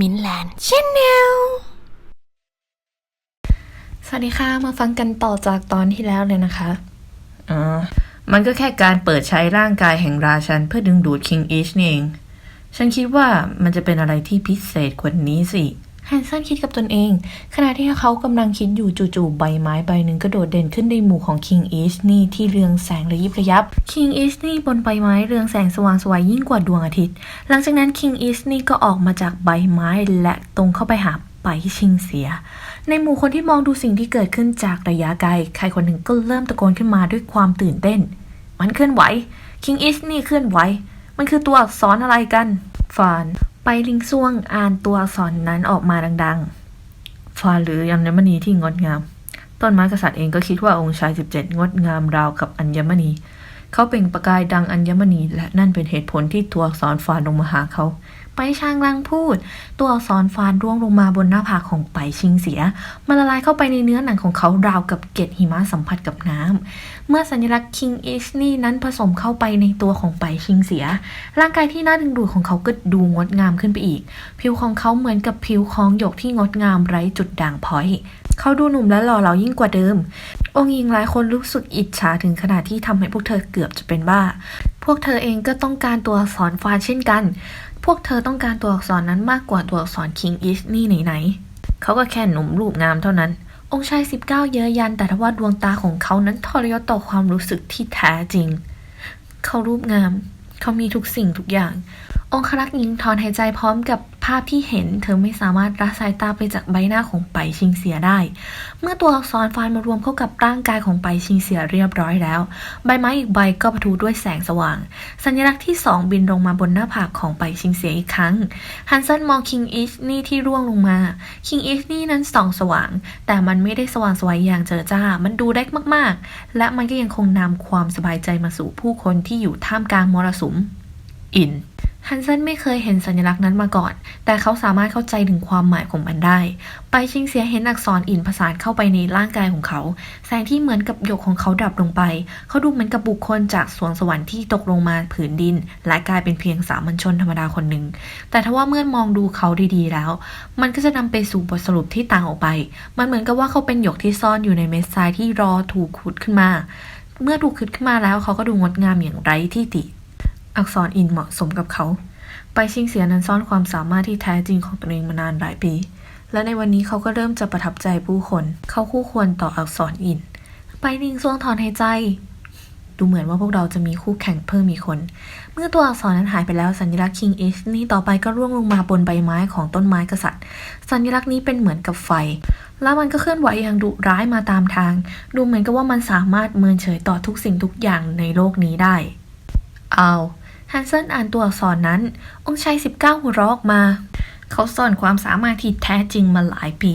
มินแลนด์ชแนลสวัสดีค่ะ มาฟังกันต่อจากตอนที่แล้วเลยนะคะอ๋อมันก็แค่การเปิดใช้ร่างกายแห่งราชัน เพื่อดึงดูดคิงอิชนี่เอง ฉันคิดว่ามันจะเป็นอะไรที่พิเศษกว่านี้สิ แฮนเซนคิดกับตนเอง ขณะที่เขากำลังคิดอยู่จู่ๆใบไม้ใบหนึ่งก็โดดเด่นขึ้นในหมู่ของคิงอิชนี่ที่เรืองแสงระยิบระยับคิงอิชนี่บนใบไม้เรืองแสงสว่างสวยยิ่งกว่าดวงอาทิตย์ หลังจากนั้นคิงอิชนี่ก็ออกมาจากใบไม้และตรงเข้าไปหาไปชิงเสีย ในหมู่คนที่มองดูสิ่งที่เกิดขึ้นจากระยะไกล ใครคนหนึ่งก็เริ่มตะโกนขึ้นมาด้วยความตื่นเต้น มันเคลื่อนไหว คิงอิชนี่เคลื่อนไหว มันคือตัวอักษรอะไรกันฟาน ไปลิงซ่วงอ่านตัวอักษรนั้นออกมาดังๆฟาหรืออัญมณีที่งดงาม ต้นไม้กษัตริย์เองก็คิดว่าองค์ชาย 17 งดงามราวกับอัญมณี เขาเป็นประกายดังอัญมณี และนั่นเป็นเหตุผลที่ตัวอักษรฟานลงมาหาเขา ไปชางลังพูด ตัวอักษรฟานร่วงลงมาบนหน้าผากของไปชิงเสีย มันละลายเข้าไปในเนื้อหนังของเขาราวกับเกล็ดหิมะสัมผัสกับน้ำเมื่อสัญลักษณ์คิงอิชนี่นั้นผสมเข้าไปในตัวของไปชิงเสีย ร่างกายที่น่าดึงดูดของเขาก็ดูงดงามขึ้นไปอีก ผิวของเขาเหมือนกับผิวของหยกที่งดงามไร้จุดด่างพร้อย เขาดูหนุ่มและหล่อเหลายิ่งกว่าเดิม องค์หญิงหลายคนรู้สึกอิจฉาถึงขนาดที่ทำให้พวกเธอเกือบจะเป็นบ้า พวกเธอเองก็ต้องการตัวอักษรฟานเช่นกัน พวกเธอต้องการตัวอักษรนั้นมากกว่าตัวอักษรคิงอิชนี่ไหนๆเขาก็แค่หนุ่มรูปงามเท่านั้น องค์ชาย 19 เย้ยยันแต่ทว่าดวงตาของเขานั้นทรยศต่อความรู้สึกที่แท้จริง เขารูปงาม เขามีทุกสิ่งทุกอย่าง องครักษ์หญิงถอนหายใจพร้อมกับภาพที่เห็น เธอไม่สามารถละสายตาไปจากใบหน้าของไปชิงเสียได้ เมื่อตัวอักษรฟานมารวมเข้ากับร่างกายของไปชิงเสียเรียบร้อยแล้ว ใบไม้อีกใบก็ปะทุด้วยแสงสว่าง สัญลักษณ์ที่สองบินลงมาบนหน้าผากของไปชิงเสียอีกครั้งฮันเซนมองคิงอิชนี่ที่ร่วงลงมาคิงอิชนี่นั้นส่องสว่าง แต่มันไม่ได้สว่างสวยอย่างเจอจ้า มันดูเล็กมากๆ และมันก็ยังคงนำความสบายใจมาสู่ผู้คนที่อยู่ท่ามกลางมรสุมอิน ฮันเซนไม่เคยเห็นสัญลักษณ์นั้นมาก่อน แต่เขาสามารถเข้าใจถึงความหมายของมันได้ ไปชิงเสียเห็นอักษรอินผสานเข้าไปในร่างกายของเขา แสงที่เหมือนกับหยกของเขาดับลงไป เขาดูเหมือนกับบุคคลจากสวงสวรรค์ที่ตกลงมาผืนดิน และกลายเป็นเพียงสามัญชนธรรมดาคนหนึ่ง แต่ถ้าว่าเมื่อมองดูเขาดีๆแล้ว มันก็จะนำไปสู่บทสรุปที่ต่างออกไป มันเหมือนกับว่าเขาเป็นหยกที่ซ่อนอยู่ในเม็ดทรายที่รอถูกขุดขึ้นมา เมื่อถูกขุดขึ้นมาแล้วเขาก็ดูงดงามอย่างไร้ที่ติ อักษรอินเหมาะสมกับเขา ไปชิงเสียนั้นซ่อนความสามารถที่แท้จริงของตัวเองมานานหลายปี และในวันนี้เขาก็เริ่มจะประทับใจผู้คน เขาคู่ควรต่ออักษรอิน ไปลิงซ่วงถอนหายใจ ดูเหมือนว่าพวกเราจะมีคู่แข่งเพิ่มมีคน เมื่อตัวอักษรนั้นหายไปแล้วสัญลักษณ์ King H นี่ต่อไปก็ร่วงลงมาบนใบไม้ของต้นไม้กษัตริย์ สัญลักษณ์นี้เป็นเหมือนกับไฟแล้วมันก็เคลื่อนไหวอย่างดุร้ายมาตามทาง ดูเหมือนกับว่ามันสามารถเมินเฉยต่อทุกสิ่งทุกอย่างในโลกนี้ได้ เอา ฮันเซนอ่านตัวอักษรนั้น องค์ชาย 19 หัวเราะออกมา เขาซ่อนความสามารถที่แท้จริงมาหลายปี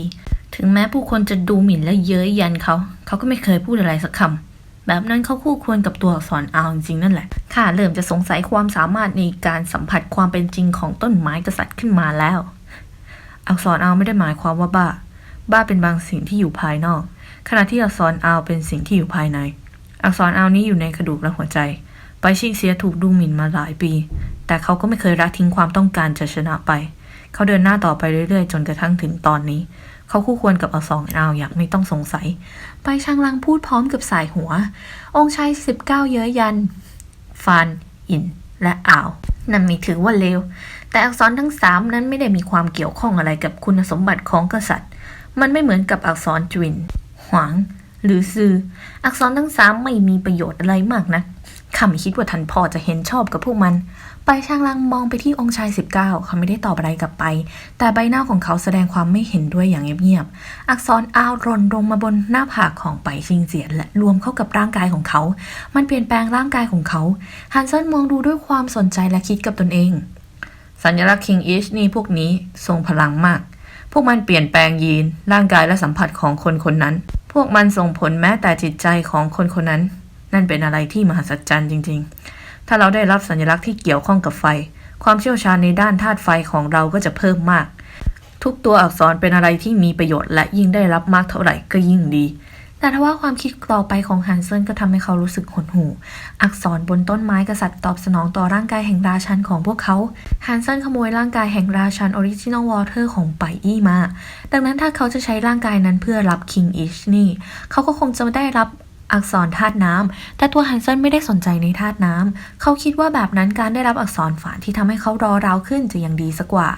ถึงแม้ผู้คนจะดูหมิ่นและเย้ยยันเขา เขาก็ไม่เคยพูดอะไรสักคำ แบบนั้นเขาคู่ควรกับตัวอักษรอาจริงนั่นแหละ ข้าเริ่มจะสงสัยความสามารถในการสัมผัสความเป็นจริงของต้นไม้กษัตริย์ขึ้นมาแล้ว อักษรอาไม่ได้หมายความว่าบ้า บ้าเป็นบางสิ่งที่อยู่ภายนอก ขณะที่อักษรอาเป็นสิ่งที่อยู่ภายใน อักษรอานี้อยู่ในกระดูกและหัวใจ ไปชิงเสียถูกดูหมิ่นมาหลายปี แต่เขาก็ไม่เคยละทิ้งความต้องการจะชนะไป เขาเดินหน้าต่อไปเรื่อยๆ จนกระทั่งถึงตอนนี้ เขาคู่ควรกับอักษรอาวอย่างไม่ต้องสงสัย ไปช่างลังพูดพร้อมกับสายหัว องค์ชายสิบเก้าเย้ยยัน ฟาน อิน และอ่าว นั่นไม่ถือว่าเลว แต่อักษรทั้งสามนั้นไม่ได้มีความเกี่ยวข้องอะไรกับคุณสมบัติของกษัตริย์ มันไม่เหมือนกับอักษรจวิน หวาง หรือซือ อักษรทั้งสามไม่มีประโยชน์อะไรมากนะ ข้าไม่คิดว่าท่านพ่อจะเห็นชอบกับพวกมัน ไปช่างลังมองไปที่องค์ชาย 19 เขาไม่ได้ตอบอะไรกลับไป แต่ใบหน้าของเขาแสดงความไม่เห็นด้วยอย่างเงียบๆ อักษรอาวรนลงมาบนหน้าผากของไปชิงเสียนและรวมเข้ากับร่างกายของเขา มันเปลี่ยนแปลงร่างกายของเขา ฮันเซนมองดูด้วยความสนใจและคิดกับตนเอง สัญลักษณ์ King Ish นี่พวกนี้ทรงพลังมาก พวกมันเปลี่ยนแปลงยีน ร่างกายและสัมผัสของคนคนนั้น พวกมันส่งผลแม้แต่จิตใจของคนคนนั้น นั่นเป็นอะไรที่มหัศจรรย์จริง ๆ ถ้าเราได้รับสัญลักษณ์ที่เกี่ยวข้องกับไฟ ความเชี่ยวชาญในด้านธาตุไฟของเราก็จะเพิ่มมาก ทุกตัวอักษรเป็นอะไรที่มีประโยชน์ และยิ่งได้รับมากเท่าไหร่ก็ยิ่งดี แต่ทว่าความคิดต่อไปของฮันเซนก็ทำให้เขารู้สึกหดหู่ อักษรบนต้นไม้กษัตริย์ตอบสนองต่อร่างกายแห่งราชันของพวกเขา ฮันเซนขโมยร่างกายแห่งราชันออริจินอลวอเตอร์ของไปอี้มา ดังนั้นถ้าเขาจะใช้ร่างกายนั้นเพื่อรับคิงอิชนี่ เขาก็คงจะได้รับ อักษรธาตุน้ำแต่ตัวฮันเซนไม่ได้สนใจในธาตุน้ำเขาคิดว่าแบบนั้นการได้รับอักษรฝานที่ทำให้เขารอราวขึ้นจะยังดีสักกว่า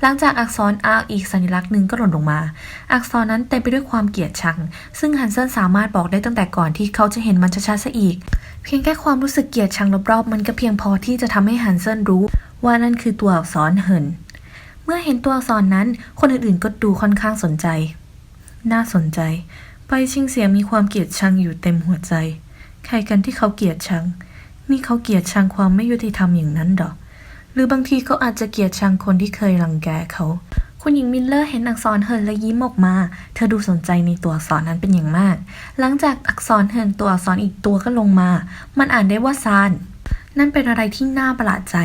หลังจากอักษร R อีกสัญลักษณ์หนึ่งก็หล่นลงมา อักษรนั้นเต็มไปด้วยความเกลียดชัง ซึ่งฮันเซนสามารถบอกได้ตั้งแต่ก่อนที่เขาจะเห็นมันชัดๆซะอีก เพียงแค่ความรู้สึกเกลียดชังรอบๆมันก็เพียงพอที่จะทำให้ฮันเซนรู้ ว่านั่นคือตัวอักษรเหินเมื่อเห็นตัวอักษรนั้น คนอื่นๆก็ดูค่อนข้างสนใจ น่าสนใจ ไปชิงเสียมีความเกลียดชังอยู่เต็มหัวใจ ใครกันที่เขาเกลียดชัง นี่เขาเกลียดชังความไม่ยุติธรรมอย่างนั้นหรอ หรือบางทีเขาอาจจะเกลียดชังคนที่เคยรังแกเขา คุณหญิงมิลเลอร์เห็นอักษรเหินและยิ้มออกมา เธอดูสนใจในตัวอักษรนั้นเป็นอย่างมาก หลังจากอักษรเหินตัวอักษรอีกตัวก็ลงมา มันอ่านได้ว่าซานนั่นเป็นอะไรที่น่าประหลาดใจ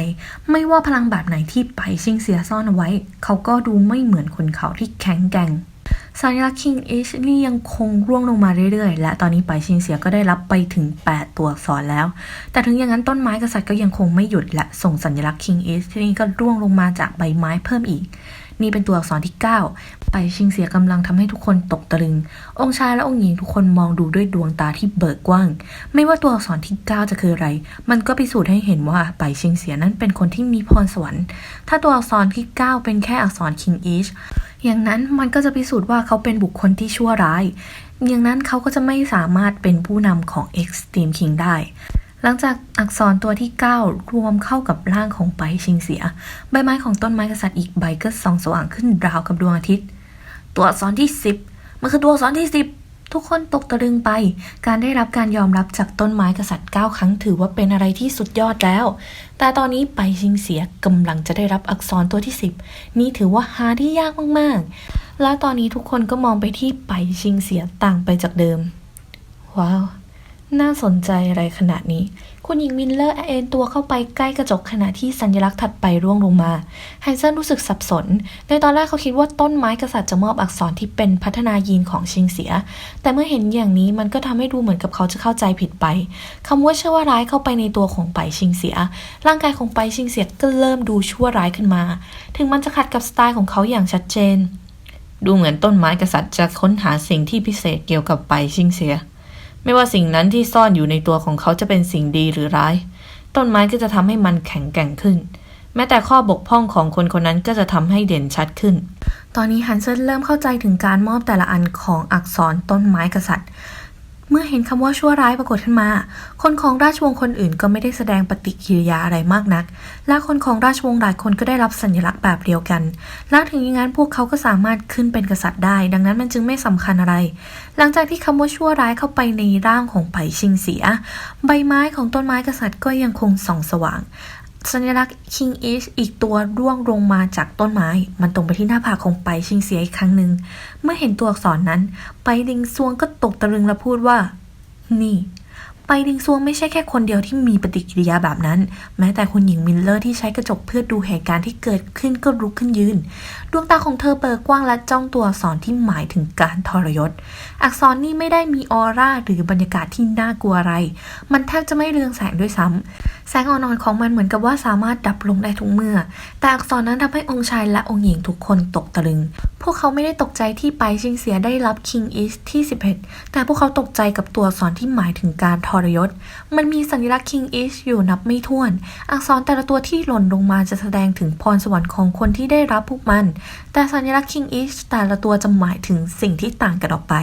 ไม่ว่าพลังแบบไหนที่ไปชิงเสียซ่อนเอาไว้ เขาก็ดูไม่เหมือนคนเขาที่แข็งแกร่ง สัญลักษณ์ King H นี่ยังคงร่วงลงมาเรื่อยๆ และตอนนี้ไปชิงเสียก็ได้รับไปถึง 8 ตัวอักษรแล้ว แต่ถึงอย่างนั้นต้นไม้กษัตริย์ก็ยังคงไม่หยุดและส่งสัญลักษณ์ King H ที่นี่ก็ร่วงลงมาจากใบไม้เพิ่มอีก นี่เป็นตัวอักษรที่ 9 ไปชิงเสียกำลังทำให้ทุกคนตกตะลึง องค์ชายและองค์หญิงทุกคนมองดูด้วยดวงตาที่เบิกกว้าง ไม่ว่าตัวอักษรที่ 9 จะคืออะไร มันก็พิสูจน์ให้เห็นว่าไปชิงเสียนั้นเป็นคนที่มีพรสวรรค์ ถ้าตัวอักษรที่ 9 เป็นแค่อักษร King H อย่างนั้นมันก็จะพิสูจน์ว่าเขาเป็นบุคคลที่ชั่วร้าย อย่างนั้นเขาก็จะไม่สามารถเป็นผู้นำของ Extreme King ได้ หลังจากอักษรตัวที่ 9 รวมเข้ากับร่างของไปชิงเสีย ใบไม้ของต้นไม้กษัตริย์อีกใบก็ส่องสว่างขึ้นราวกับดวงอาทิตย์ ตัวอักษรที่ 10 มันคือตัวอักษรที่ 10 ทุกคนตกตะลึงไป การได้รับการยอมรับจากต้นไม้กษัตริย์ 9 ครั้งถือว่าเป็นอะไรที่สุดยอดแล้ว แต่ตอนนี้ไปชิงเสียกำลังจะได้รับอักษรตัวที่ 10 นี่ถือว่าหาที่ยากมากๆ และตอนนี้ทุกคนก็มองไปที่ไปชิงเสียต่างไปจากเดิม ว้าว น่าสนใจอะไรขนาดนี้ คุณหญิงมินเลอร์เอ็นตัวเข้าไปใกล้กระจกขณะที่สัญลักษณ์ถัดไปร่วงลงมา ไฮเซนรู้สึกสับสน ในตอนแรกเขาคิดว่าต้นไม้กษัตริย์จะมอบอักษรที่เป็นพัฒนายีนของชิงเสีย แต่เมื่อเห็นอย่างนี้มันก็ทำให้ดูเหมือนกับเขาจะเข้าใจผิดไปคำว่าชั่วร้ายเข้าไปในตัวของไปชิงเสีย ร่างกายของไปชิงเสียก็เริ่มดูชั่วร้ายขึ้นมา ถึงมันจะขัดกับสไตล์ของเขาอย่างชัดเจน ดูเหมือนต้นไม้กษัตริย์จะค้นหาสิ่งที่พิเศษเกี่ยวกับไปชิงเสีย ไม่ว่าสิ่งนั้นที่ซ่อนอยู่ในตัวของเขาจะเป็นสิ่งดีหรือร้าย ต้นไม้ก็จะทำให้มันแข็งแกร่งขึ้น แม้แต่ข้อบกพร่องของคนคนนั้นก็จะทำให้เด่นชัดขึ้น ตอนนี้ฮันเซนเริ่มเข้าใจถึงการมอบแต่ละอันของอักษรต้นไม้กษัตริย์ เมื่อเห็นคำว่าชั่วร้ายปรากฏขึ้นมา คนของราชวงศ์คนอื่นก็ไม่ได้แสดงปฏิกิริยาอะไรมากนัก และคนของราชวงศ์หลายคนก็ได้รับสัญลักษณ์แบบเดียวกัน และถึงอย่างนั้นพวกเขาก็สามารถขึ้นเป็นกษัตริย์ได้ ดังนั้นมันจึงไม่สำคัญอะไร หลังจากที่คำว่าชั่วร้ายเข้าไปในร่างของไผ่ชิงเสีย ใบไม้ของต้นไม้กษัตริย์ก็ยังคงส่องสว่าง สัญลักษณ์ King H อีกตัวร่วงลงมาจากต้นไม้ มันตรงไปที่หน้าผากของไปชิงเสียอีกครั้งหนึ่ง เมื่อเห็นตัวอักษรนั้น ไปดิงซวงก็ตกตะลึงและพูดว่า นี่ ไปดิงซวงไม่ใช่แค่คนเดียวที่มีปฏิกิริยาแบบนั้น แม้แต่คุณหญิงมิลเลอร์ที่ใช้กระจกเพื่อดูเหตุการณ์ที่เกิดขึ้นก็ลุกขึ้นยืน ดวงตาของเธอเปิดกว้างและจ้องตัวอักษรที่หมายถึงการทรยศ อักษรนี้ไม่ได้มีออร่าหรือบรรยากาศที่น่ากลัวอะไร มันแทบจะไม่เรืองแสงด้วยซ้ำแสงอ่อนๆของมันเหมือนกับว่าสามารถดับลงได้ทุกเมื่อ แต่อักษรนั้นทำให้องค์ชายและองค์หญิงทุกคนตกตะลึง พวกเขาไม่ได้ตกใจที่ไปชิงเสียได้รับ King East ที่ 11 แต่พวกเขาตกใจกับตัวอักษรที่หมายถึงการทรยศ มันมีสัญลักษณ์ King East อยู่นับไม่ถ้วน อักษรแต่ละตัวที่หล่นลงมาจะแสดงถึงพรสวรรค์ของคนที่ได้รับพวกมัน แต่สัญลักษณ์ King East แต่ละตัวจะหมายถึงสิ่งที่ต่างกันออกไป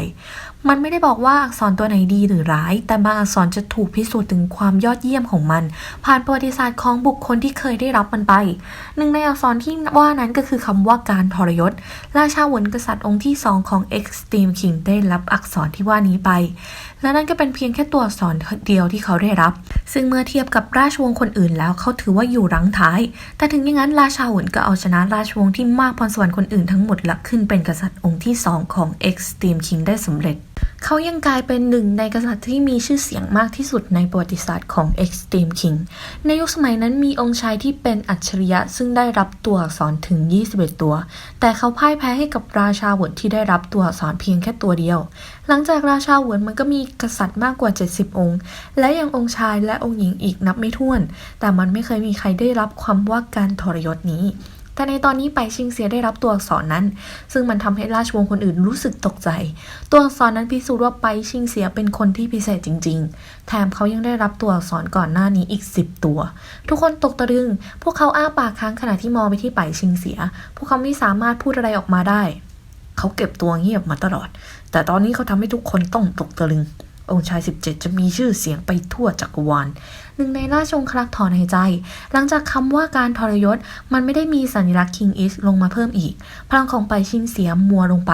มันไม่ได้บอกว่าอักษรตัวไหนดีหรือร้าย แต่บางอักษรจะถูกพิสูจน์ถึงความยอดเยี่ยมของมัน ผ่านประวัติศาสตร์ของบุคคลที่เคยได้รับมันไป หนึ่งในอักษรที่ว่านั้นก็คือคำว่าการทรยศ ราชาวนกษัตริย์องค์ที่สองของ Extreme King ได้รับอักษรที่ว่านี้ไป และนั่นก็เป็นเพียงแค่ตัวอักษรเดียวที่เขาได้รับ ซึ่งเมื่อเทียบกับราชวงศ์คนอื่นแล้วเขาถือว่าอยู่รั้งท้าย แต่ถึงอย่างนั้นราชาวนก็เอาชนะราชวงศ์ที่มากพรสวรรค์คนอื่นทั้งหมดและขึ้นเป็นกษัตริย์องค์ที่สองของ Extreme King ได้สำเร็จ เขายังกลายเป็นหนึ่งในกษัตริย์ที่มีชื่อเสียงมากที่สุดในประวัติศาสตร์ของ Extreme King ในยุคสมัยนั้นมีองค์ชายที่เป็นอัจฉริยะซึ่งได้รับตัวอักษรถึง 21 ตัว แต่เขาพ่ายแพ้ให้กับราชาวินที่ได้รับตัวอักษรเพียงแค่ตัวเดียว หลังจากราชาวินมันก็มีกษัตริย์มากกว่า 70 องค์ และยังองค์ชายและองค์หญิงอีกนับไม่ถ้วน แต่มันไม่เคยมีใครได้รับความว่าการทรยศนี้ แต่ในตอนนี้ไปชิงเสียได้รับตัวอักษรนั้น ซึ่งมันทำให้ราชวงศ์คนอื่นรู้สึกตกใจ ตัวอักษรนั้นพิสูจน์ว่าไปชิงเสียเป็นคนที่พิเศษจริง ๆ แถมเขายังได้รับตัวอักษรก่อนหน้านี้อีก 10 ตัว ทุกคนตกตะลึง พวกเขาอ้าปากค้างขณะที่มองไปที่ไปชิงเสีย พวกเขาไม่สามารถพูดอะไรออกมาได้ เขาเก็บตัวเงียบมาตลอด แต่ตอนนี้เขาทำให้ทุกคนต้องตกตะลึง องค์ชาย 17 จะมีชื่อเสียงไปทั่วจักรวาลหนึ่งในราชองครักษ์ถอนหายใจ หลังจากคำว่าการทรยศมันไม่ได้มีสัญลักษณ์ King Is ลงมาเพิ่มอีก พลังของไปชิงเสียมัวลงไป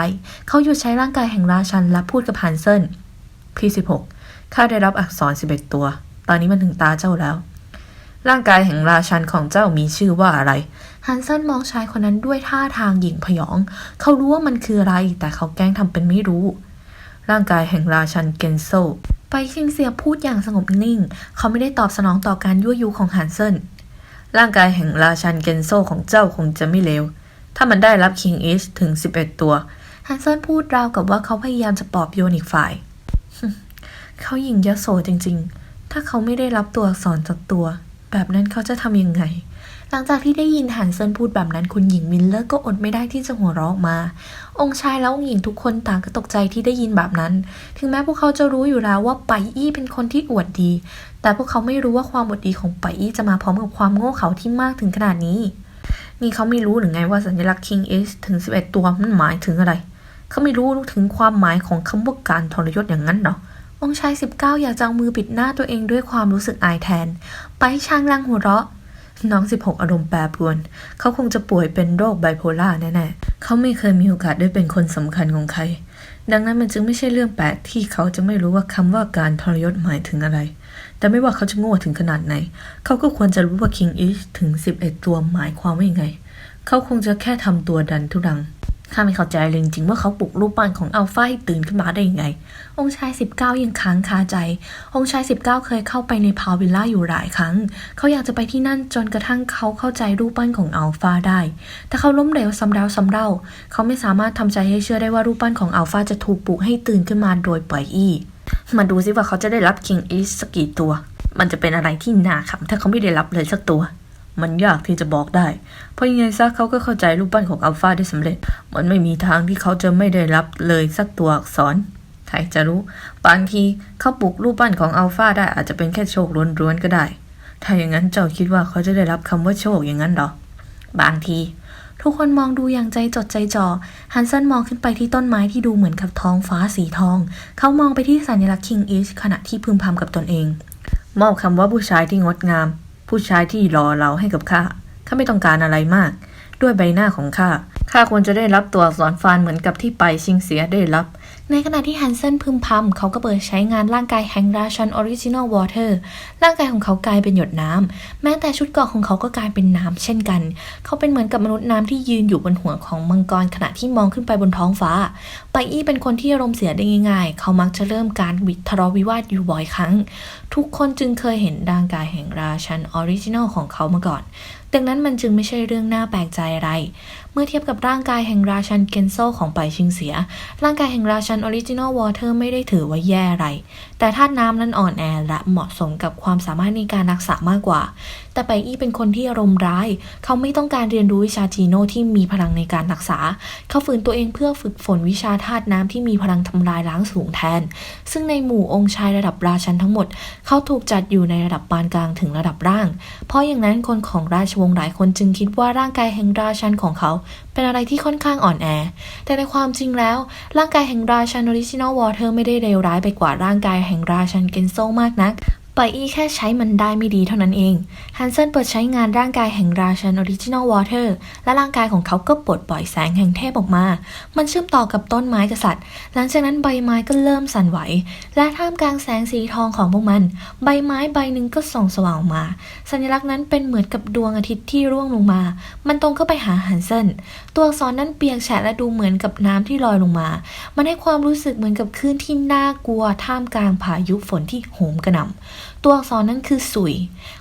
เขาหยุดใช้ร่างกายแห่งราชันและพูดกับฮันเซนพี่ 16 ข้าได้รับอักษร 11 ตัว ตอนนี้มันถึงตาเจ้าแล้ว ร่างกายแห่งราชันของเจ้ามีชื่อว่าอะไรฮันเซนมองชายคนนั้นด้วยท่าทางหยิ่งพยอง เขารู้ว่ามันคืออะไร แต่เขาแกล้งทำเป็นไม่รู้ ร่างกายแห่งราชันเกนโซไปชิงเสียพูดอย่างสงบนิ่ง เขาไม่ได้ตอบสนองต่อการยั่วยุของฮันเซนร่างกายแห่งราชันเกนโซของเจ้าคงจะไม่เลว ถ้ามันได้รับคิงอิชถึง 11 ตัว ฮันเซนพูดราวกับว่าเขาพยายามจะปลอบโยนอีกฝ่าย เขาหญิงยโสจริง ๆ ถ้าเขาไม่ได้รับตัวอักษรจากตัว แบบนั้นเขาจะทำยังไง หลังจากที่ได้ยินฮันเซนพูดแบบนั้นคุณหญิงมิลเลอร์ก็อดไม่ได้ที่จะหัวเราะออกมา องค์ชายและองค์หญิงทุกคนต่างก็ตกใจที่ได้ยินแบบนั้น ถึงแม้พวกเขาจะรู้อยู่แล้วว่าไปอี้เป็นคนที่อวดดี แต่พวกเขาไม่รู้ว่าความอวดดีของไปอี้จะมาพร้อมกับความโง่เขลาที่มากถึงขนาดนี้ นี่เขาไม่รู้หรือไงว่าสัญลักษณ์ King X ถึง 11 ตัวมันหมายถึงอะไร เขาไม่รู้ถึงความหมายของคำว่าการทรยศอย่างนั้นเหรอองค์ชาย 19 อยากจะเอามือปิดหน้าตัวเองด้วยความรู้สึกอายแทน ไปช่างลังหัวเราะ น้อง 16 อารมณ์แปรปรวน เขาคงจะป่วยเป็นโรคไบโพล่าแน่ๆ เขาไม่เคยมีโอกาสได้เป็นคนสำคัญของใคร ดังนั้นมันจึงไม่ใช่เรื่องแปลกที่เขาจะไม่รู้ว่าคำว่าการทรยศหมายถึงอะไร แต่ไม่ว่าเขาจะโง่ถึงขนาดไหน เขาก็ควรจะรู้ว่าคิงอิชถึง 11 ตัวหมายความว่ายังไง เขาคงจะแค่ทำตัวดันทุรัง ข้าไม่เข้าใจเลยจริงๆว่าเขาปลุกรูปปั้นของอัลฟาให้ตื่นขึ้นมาได้ยังไง องค์ชาย 19 ยังค้างคาใจ องค์ชาย 19 เคยเข้าไปในพาววิลล่าอยู่หลายครั้ง เขาอยากจะไปที่นั่นจนกระทั่งเขาเข้าใจรูปปั้นของอัลฟาได้ แต่เขาล้มเหลวซ้ำแล้วซ้ำเล่า เขาไม่สามารถทำใจให้เชื่อได้ว่ารูปปั้นของอัลฟาจะถูกปลุกให้ตื่นขึ้นมาโดยปล่อยอี้ มาดูซิว่าเขาจะได้รับ King Is สักกี่ตัว มันจะเป็นอะไรที่น่าขำถ้าเขาไม่ได้รับเลยสักตัว มันยากที่จะบอกได้ เพราะยังไงซะเขาก็เข้าใจรูปปั้นของอัลฟาได้สำเร็จ มันไม่มีทางที่เขาจะไม่ได้รับเลยสักตัวอักษรใครจะรู้ บางทีเขาปลุกรูปปั้นของอัลฟาได้อาจจะเป็นแค่โชคล้วนๆก็ได้ ถ้าอย่างนั้นเจ้าคิดว่าเขาจะได้รับคำว่าโชคอย่างนั้นหรอ บางที ทุกคนมองดูอย่างใจจดใจจ่อ ฮันเซนมองขึ้นไปที่ต้นไม้ที่ดูเหมือนกับท้องฟ้าสีทอง เขามองไปที่สัญลักษณ์ King Ish ขณะที่พึมพำกับตนเอง มอบคำว่าผู้ชายที่งดงาม ผู้ชายที่รอเราให้กับข้าข้าไม่ต้องการอะไรมาก ด้วยใบหน้าของข้าข้าควรจะได้รับตัวอักษรฟานเหมือนกับที่ไปชิงเสียได้รับ ในขณะที่ฮันเซนพึมพำเขาก็เปิดใช้งานร่างกายแห่งราชันออริจินอลวอเตอร์ร่างกายของเขากลายเป็นหยดน้ำแม้แต่ชุดเกราะของเขาก็กลายเป็นน้ำเช่นกัน เขาเป็นเหมือนกับมนุษย์น้ำที่ยืนอยู่บนหัวของมังกรขณะที่มองขึ้นไปบนท้องฟ้าไปอี้เป็นคนที่อารมณ์เสียได้ง่ายๆ เขามักจะเริ่มการวิทะเลาะวิวาทอยู่บ่อยครั้ง ทุกคนจึงเคยเห็นร่างกายแห่งราชันออริจินอลของเขามาก่อน ดังนั้นมันจึงไม่ใช่เรื่องน่าแปลกใจอะไร มื่อเทียบกับร่างกายแห่งราชันเกนโซของไปชิงเสีย ร่างกายแห่งราชันออริจินอลวอเตอร์ไม่ได้ถือว่าแย่อะไร แต่ธาตุน้ำนั้นอ่อนแอและเหมาะสมกับความสามารถในการรักษามากกว่า แต่ไปอี้เป็นคนที่อารมณ์ร้าย เขาไม่ต้องการเรียนรู้วิชาจีโนที่มีพลังในการรักษา เขาฝืนตัวเองเพื่อฝึกฝนวิชาธาตุน้ำที่มีพลังทำลายล้างสูงแทน ซึ่งในหมู่องค์ชายระดับราชันทั้งหมด เขาถูกจัดอยู่ในระดับปานกลางถึงระดับร่าง เพราะอย่างนั้นคนของราชวงศ์หลายคนจึงคิดว่าร่างกายแห่งราชันของเขาเป็นอะไรที่ค่อนข้างอ่อนแอ แต่ในความจริงแล้ว ร่างกายแห่งราชันออริจินอลวอเตอร์ไม่ได้เลวร้ายไปกว่าร่างกายแห่งราชันเกนโซมากนัก ปล่อยอีแค่ใช้มันได้ไม่ดีเท่านั้นเอง ฮันเซนเปิดใช้งานร่างกายแห่งราชันออริจินอลวอเตอร์และร่างกายของเขาก็ปลดปล่อยแสงแห่งเทพออกมา มันเชื่อมต่อกับต้นไม้กษัตริย์ หลังจากนั้นใบไม้ก็เริ่มสั่นไหว และท่ามกลางแสงสีทองของพวกมัน ใบไม้ใบหนึ่งก็ส่องสว่างออกมา สัญลักษณ์นั้นเป็นเหมือนกับดวงอาทิตย์ที่ร่วงลงมา มันตรงเข้าไปหาฮันเซน ตัวอักษรนั้นเปียกแฉะและดูเหมือนกับน้ำที่ลอยลงมา มันให้ความรู้สึกเหมือนกับคลื่นที่น่ากลัวท่ามกลางพายุฝนที่โหมกระหน่ำ ตัวอักษรนั้นคือสุย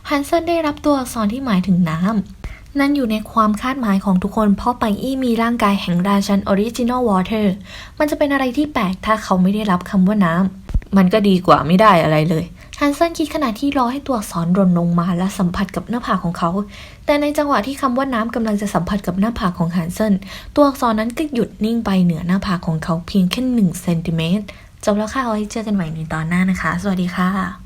ฮันเซนได้รับตัวอักษรที่หมายถึงน้ำ นั่นอยู่ในความคาดหมายของทุกคน เพราะไปอี้มีร่างกายแห่งราชันออริจินอลวอเตอร์ มันจะเป็นอะไรที่แปลกถ้าเขาไม่ได้รับคำว่าน้ำ มันก็ดีกว่าไม่ได้อะไรเลยฮันเซนคิดขณะที่รอให้ตัวอักษรหล่นลงมาและสัมผัสกับหน้าผากของเขา แต่ในจังหวะที่คำว่าน้ำกำลังจะสัมผัสกับหน้าผากของฮันเซนตัวอักษรนั้นก็หยุดนิ่งไปเหนือหน้าผากของเขาเพียงแค่หนึ่งเซนติเมตรจบแล้วค่ะเอาไว้เจอกันใหม่ในตอนหน้านะคะ สวัสดีค่ะ